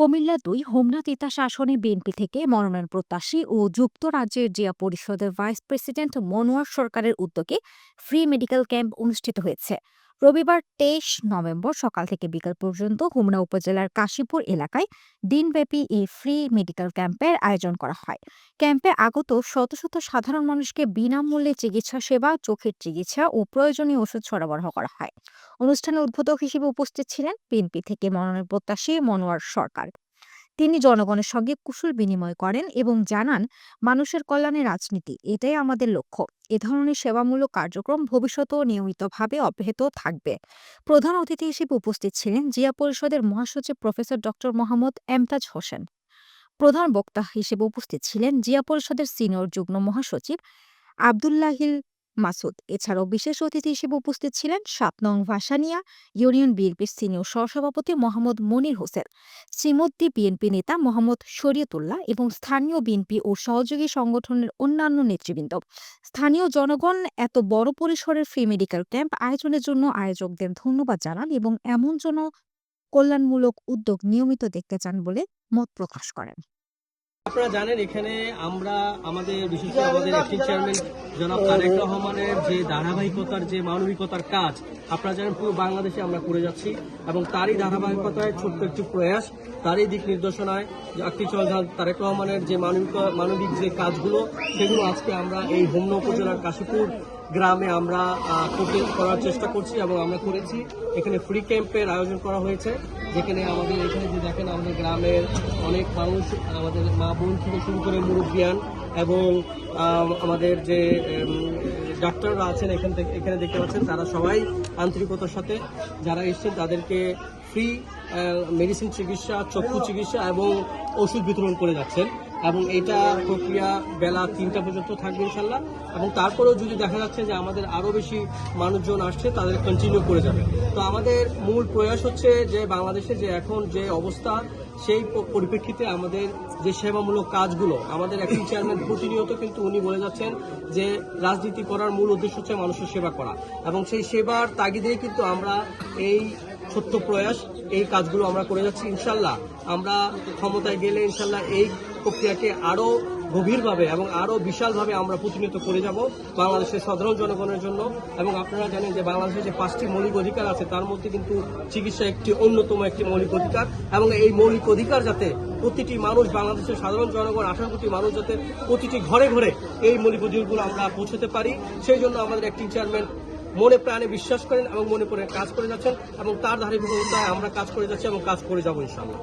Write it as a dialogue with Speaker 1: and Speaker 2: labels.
Speaker 1: কুমিল্লা দুই হোমনা তিতাস শাসনে বিএনপি থেকে মনোনয়ন প্রত্যাশী ও যুক্তরাজ্যের জিয়া পরিষদের ভাইস প্রেসিডেন্ট মনোয়ার সরকারের উদ্যোগে ফ্রি মেডিকেল ক্যাম্প অনুষ্ঠিত হয়েছে। রবিবার তেইশ নভেম্বর সকাল থেকে বিকাল পর্যন্ত হুমনা উপজেলার কাশীপুর এলাকায় দিনব্যাপী এই ফ্রি মেডিকেল ক্যাম্পের আয়োজন করা হয়। ক্যাম্পে আগত শত শত সাধারণ মানুষকে বিনামূল্যে চিকিৎসা সেবা, চোখের চিকিৎসা ও প্রয়োজনীয় ওষুধ সরবরাহ করা হয়। অনুষ্ঠানে উদ্বোধক হিসেবে উপস্থিত ছিলেন বিএনপি থেকে মনোনয়ন প্রত্যাশী মনোয়ার সরকার। তিনি জনগণের সঙ্গে কুশল বিনিময় করেন এবং জানান, মানুষের কল্যাণে রাজনীতি, এটাই আমাদের লক্ষ্য। এ ধরনের সেবামূলক কার্যক্রম ভবিষ্যতেও নিয়মিতভাবে অব্যাহত থাকবে। প্রধান অতিথি হিসেবে উপস্থিত ছিলেন জিয়া পরিষদের মহাসচিব প্রফেসর ডক্টর মোহাম্মদ এমতাজ হোসেন। প্রধান বক্তা হিসেবে উপস্থিত ছিলেন জিয়া পরিষদের সিনিয়র যুগ্ম মহাসচিব আবদুল্লাহিল মাসুদ। এছাড়াও বিশেষ অতিথি হিসেবে উপস্থিত ছিলেন সাত নং ভাসানিয়া ইউনিয়ন বিএনপির সিনিয়র সহসভাপতি মোহাম্মদ মনির হোসেন শ্রীমদ্দি বিএনপি নেতা মোহাম্মদ শরীয়তুল্লাহ এবং স্থানীয় বিএনপি ও সহযোগী সংগঠনের অন্যান্য নেতৃবৃন্দ। স্থানীয় জনগণ এত বড় পরিসরের ফ্রি মেডিকেল ক্যাম্প আয়োজনের জন্য আয়োজকদের ধন্যবাদ জানান এবং এমন জন কল্যাণমূলক উদ্যোগ নিয়মিত দেখতে চান বলে মত প্রকাশ করেন।
Speaker 2: আপনারা জানেন, এখানে আমরা আমাদের বিশেষ করে আমাদের চেয়ারম্যান জনাব তারেক রহমানের যে ধারাবাহিকতার যে মানবিকতার কাজ, আপনারা জানেন পুরো বাংলাদেশে আমরা করে যাচ্ছি এবং তারই ধারাবাহিকতায় ছোট্ট একটি প্রয়াস, তারই দিক নির্দেশনায় অ্যাক্টিং চেয়ারম্যান তারেক রহমানের যে মানবিক মানবিক যে কাজগুলো, সেগুলো আজকে আমরা এই হোমনা উপজেলার কাশীপুর গ্রামে আমরা করতে করার চেষ্টা করছি এবং আমরা করেছি। এখানে ফ্রি ক্যাম্পের আয়োজন করা হয়েছে, যেখানে আমাদের, এখানে যে দেখেন আমাদের গ্রামের অনেক মানুষ, আমাদের মা বোন থেকে শুরু করে মুরব্বিয়ান এবং আমাদের যে ডাক্তাররা আছেন এখান থেকে, এখানে দেখতে পাচ্ছেন, তারা সবাই আন্তরিকতার সাথে যারা এসছেন, তাদেরকে ফ্রি মেডিসিন চিকিৎসা, চক্ষু চিকিৎসা এবং ওষুধ বিতরণ করে যাচ্ছেন। এবং এটা প্রক্রিয়া বেলা তিনটা পর্যন্ত থাকবে ইনশাল্লাহ। এবং তারপরেও যদি দেখা যাচ্ছে যে আমাদের আরও বেশি মানুষজন আসছে, তাদের কন্টিনিউ করে যাবে। তো আমাদের মূল প্রয়াস হচ্ছে যে বাংলাদেশে যে এখন যে অবস্থা, সেই পরিপ্রেক্ষিতে আমাদের যে সেবামূলক কাজগুলো, আমাদের একটি চেয়ারম্যান প্রতিনিয়ত কিন্তু উনি বলে যাচ্ছেন যে রাজনীতি করার মূল উদ্দেশ্য হচ্ছে মানুষের সেবা করা। এবং সেই সেবার তাগিদেই কিন্তু আমরা এই ছোট্ট প্রয়াস, এই কাজগুলো আমরা করে যাচ্ছি। ইনশাল্লাহ আমরা ক্ষমতায় গেলে ইনশাল্লাহ এই প্রক্রিয়াকে আরও গভীরভাবে এবং আরও বিশালভাবে আমরা প্রতিনিয়ত করে যাব বাংলাদেশের সাধারণ জনগণের জন্য। এবং আপনারা জানেন যে বাংলাদেশের যে পাঁচটি মৌলিক অধিকার আছে, তার মধ্যে কিন্তু চিকিৎসা একটি অন্যতম একটি মৌলিক অধিকার। এবং এই মৌলিক অধিকার যাতে প্রতিটি মানুষ, বাংলাদেশের সাধারণ জনগণ আঠারো কোটি মানুষ যাতে প্রতিটি ঘরে ঘরে এই মৌলিক অধিকারগুলো আমরা পৌঁছতে পারি। সেই জন্য আমাদের একটি চেয়ারম্যান মনে প্রাণে বিশ্বাস করেন এবং মনে পড়ে কাজ করে যাচ্ছেন এবং তার ধারাবাহিকতায় আমরা কাজ করে যাচ্ছি এবং কাজ করে যাব ইনশাল্লাহ